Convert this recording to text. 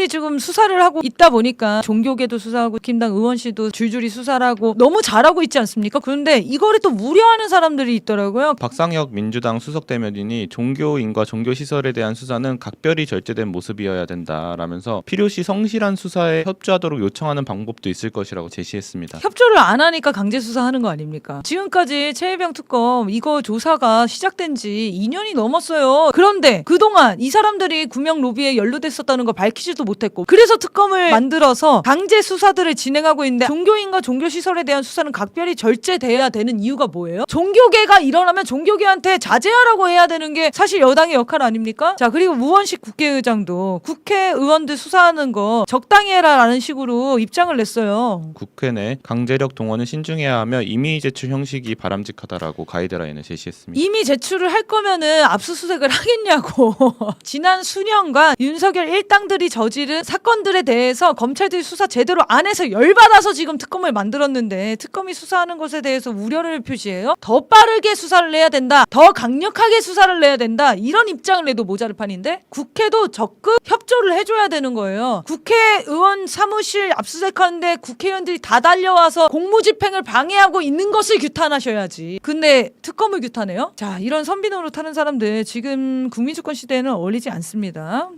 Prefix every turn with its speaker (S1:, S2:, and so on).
S1: 사람들이 지금 수사를 하고 있다 보니까 종교계도 수사하고 김당 의원 씨도 줄줄이 수사를 하고 너무 잘하고 있지 않습니까? 그런데 이거를 또 우려하는 사람들이 있더라고요.
S2: 박상혁 민주당 수석 대변인이 종교인과 종교 시설에 대한 수사는 각별히 절제된 모습이어야 된다라면서 필요시 성실한 수사에 협조하도록 요청하는 방법도 있을 것이라고 제시했습니다.
S1: 협조를 안 하니까 강제 수사하는 거 아닙니까? 지금까지 최혜병 특검 이거 조사가 시작된 지 2년이 넘었어요. 그런데 그동안 이 사람들이 구명 로비에 연루됐었다는 걸 밝히지도 못했고 그래서 특검을 만들어서 강제 수사들을 진행하고 있는데 종교인과 종교 시설에 대한 수사는 각별히 절제돼야 되는 이유가 뭐예요? 종교계가 일어나면 종교계한테 자제하라고 해야 되는 게 사실 여당의 역할 아닙니까? 자 그리고 우원식 국회의장도 국회의원들 수사하는 거 적당히 해라라는 식으로 입장을 냈어요.
S2: 국회 내 강제력 동원은 신중해야 하며 임의 제출 형식이 바람직하다라고 가이드라인을 제시했습니다.
S1: 이미 제출을 할 거면은 압수수색을 하겠냐고. 지난 수년간 윤석열 일당들이 저지른 사건들에 대해서 검찰들이 수사 제대로 안 해서 열받아서 지금 특검을 만들었는데 특검이 수사하는 것에 대해서 우려를 표시해요. 더 빠르게 수사를 해야 된다. 더 강력하게 수사를 내야 된다. 이런 입장을 내도 모자를 판인데 국회도 적극 협조를 해줘야 되는 거예요. 국회의원 사무실 압수수색하는데 국회의원들이 다 달려와서 공무집행을 방해하고 있는 것을 규탄하셔야지. 근데 특검을 규탄해요? 자, 이런 선비 노릇하는 사람들 지금 국민주권 시대에는 어울리지 않습니다.